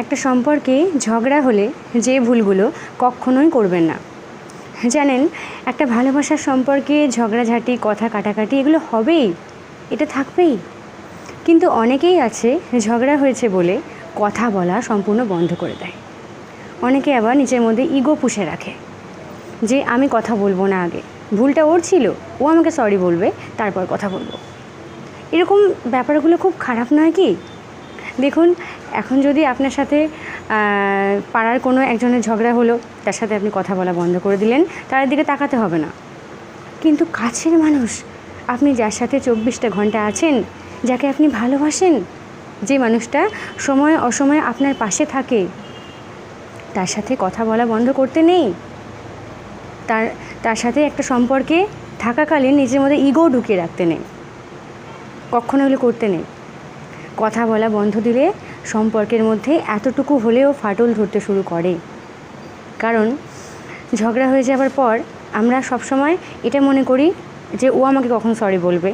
একটা সম্পর্কে ঝগড়া হলে যে ভুলগুলো কখনোই করবেন না। জানেন, একটা ভালোবাসার সম্পর্কে ঝগড়াঝাটি, কথা কাটাকাটি এগুলো হবেই, এটা থাকবেই। কিন্তু অনেকেই আছে ঝগড়া হয়েছে বলে কথা বলা সম্পূর্ণ বন্ধ করে দেয়। অনেকে আবার নিজের মধ্যে ইগো পুষে রাখে যে, আমি কথা বলব না আগে। ভুলটা ওর ছিল, ও আমাকে সরি বলবে, তারপর কথা বলব। এরকম ব্যাপারগুলো খুব খারাপ নয় কি? দেখুন, এখন যদি আপনার সাথে পাড়ার কোনো একজনের ঝগড়া হলো, তার সাথে আপনি কথা বলা বন্ধ করে দিলেন তার দিকে তাকাতে হবে না। কিন্তু কাছের মানুষ, আপনি যার সাথে চব্বিশটা ঘণ্টা আছেন, যাকে আপনি ভালোবাসেন, যে মানুষটা সময় অসময়ে আপনার পাশে থাকে, তার সাথে কথা বলা বন্ধ করতে নেই। তার তার সাথে একটা সম্পর্কে থাকাকালীন নিজের মধ্যে ইগো ঢুকিয়ে রাখতে নেই। কখনো এগুলো করতে নেই। কথা বলা বন্ধ দিলে সম্পর্কের মধ্যে এতটুকু হলেও ফাটল ধরতে শুরু করে। কারণ ঝগড়া হয়ে যাওয়ার পর আমরা সবসময় এটা মনে করি যে, ও আমাকে কখন সরি বলবে?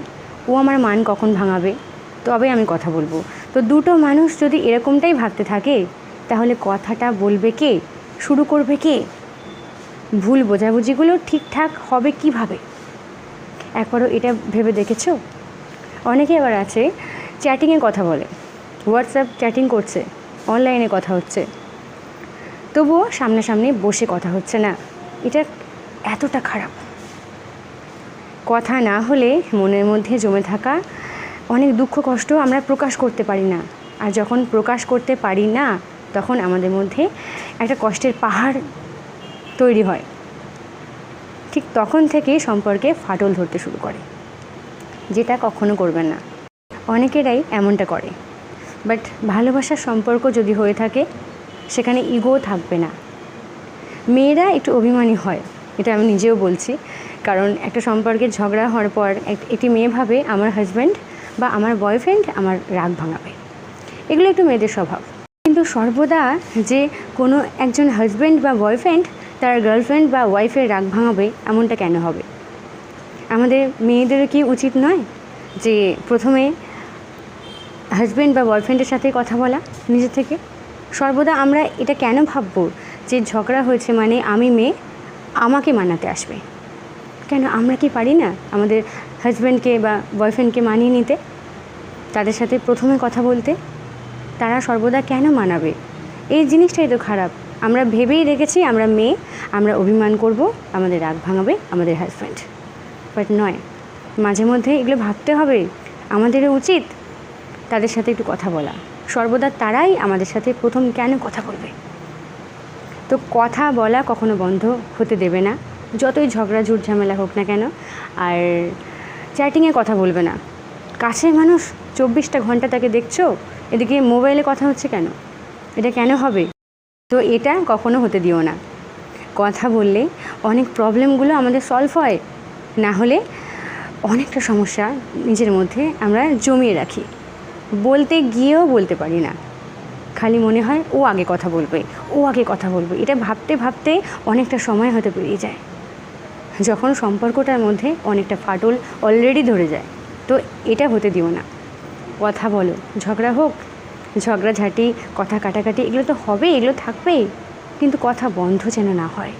ও আমার মান কখন ভাঙাবে? তবে আমি কথা বলব। তো দুটো মানুষ যদি এরকমটাই ভাবতে থাকে, তাহলে কথাটা বলবে কে? শুরু করবে কে? ভুল বোঝাবুঝিগুলো ঠিকঠাক হবে কীভাবে? একবারও এটা ভেবে দেখেছ? অনেকে আবার আছে চ্যাটিংয়ে কথা বলে। হোয়াটসঅ্যাপ চ্যাটিং করছে, অনলাইনে কথা হচ্ছে। তবুও সামনাসামনি বসে কথা হচ্ছে না। এটা এতটা খারাপ। কথা না হলে মনের মধ্যে জমে থাকা অনেক দুঃখ, কষ্ট আমরা প্রকাশ করতে পারি না। আর যখন প্রকাশ করতে পারি না, তখন আমাদের মধ্যে একটা কষ্টের পাহাড় তৈরি হয়। ঠিক তখন থেকেই সম্পর্কে ফাটল ধরতে শুরু করে। যেটা কখনো করবেন না। অনেকেরাই এমনটা করে। বাট ভালোবাসার সম্পর্ক যদি হয়ে থাকে, সেখানে ইগো থাকবে না। মেয়েরা একটু অভিমানী হয়, এটা আমি নিজেও বলছি। কারণ একটা সম্পর্কে ঝগড়া হওয়ার পর এক- একটি মেয়ে ভাবে, আমার হাজব্যান্ড বা আমার বয়ফ্রেন্ড আমার রাগ ভাঙাবে। এগুলো একটু মেয়েদের স্বভাব। কিন্তু সর্বদা যে কোনো একজন হাজব্যান্ড বা বয়ফ্রেন্ড তার গার্লফ্রেন্ড বা ওয়াইফের রাগ ভাঙাবে, এমনটা কেন হবে? আমাদের মেয়েদেরও কি উচিত নয় যে প্রথমে হাজব্যান্ড বা বয়ফ্রেন্ডের সাথে কথা বলা নিজে থেকে। সর্বদা আমরা এটা কেন ভাববো যে ঝগড়া হয়েছে মানে আমি মেয়ে, আমাকে মানাতে আসবে। কেন আমরা কি পারি না আমাদের হাজব্যান্ডকে বা বয়ফ্রেন্ডকে মানিয়ে নিতে? তাদের সাথে প্রথমে কথা বলতে তারা সর্বদা কেন মানাবে? এই জিনিসটাই তো খারাপ। আমরা ভেবেই রেখেছি আমরা মেয়ে, আমরা অভিমান করব, আমাদের রাগ ভাঙাবে আমাদের হাজব্যান্ড বাট নয়, মাঝে মধ্যে এগুলো ভাবতে হবে। আমাদেরও উচিত তাদের সাথে একটু কথা বলা। সর্বদা তারাই আমাদের সাথে প্রথম কেন কথা বলবে? তো কথা বলা কখনো বন্ধ হতে দেবে না। যতই ঝগড়া ঝুট ঝামেলা হোক না কেন, আর চ্যাটিংয়ে কথা বলবে না। কাছের মানুষ চব্বিশটা ঘণ্টা তাকে দেখছ? এদিকে মোবাইলে কথা হচ্ছে কেন? এটা কেন হবে? তো এটা কখনো হতে দিও না। কথা বললে অনেক প্রবলেমগুলো আমাদের সলভ হয়। না হলে অনেকটা সমস্যা নিজের মধ্যে আমরা জমিয়ে রাখি। বলতে গিয়েও বলতে পারি না। খালি মনে হয় ও আগে কথা বলবে, ও আগে কথা বলবে। এটা ভাবতে ভাবতে অনেকটা সময় হয়তো পেরিয়ে যায়। যখন সম্পর্কটার মধ্যে অনেকটা ফাটল অলরেডি ধরে যায়, তো এটা হতে দিও না। কথা বলো, ঝগড়া হোক, ঝগড়াঝাটি, কথা কাটাকাটি, এগুলো তো হবে এগুলো থাকবেই। কিন্তু কথা বন্ধ যেন না হয়।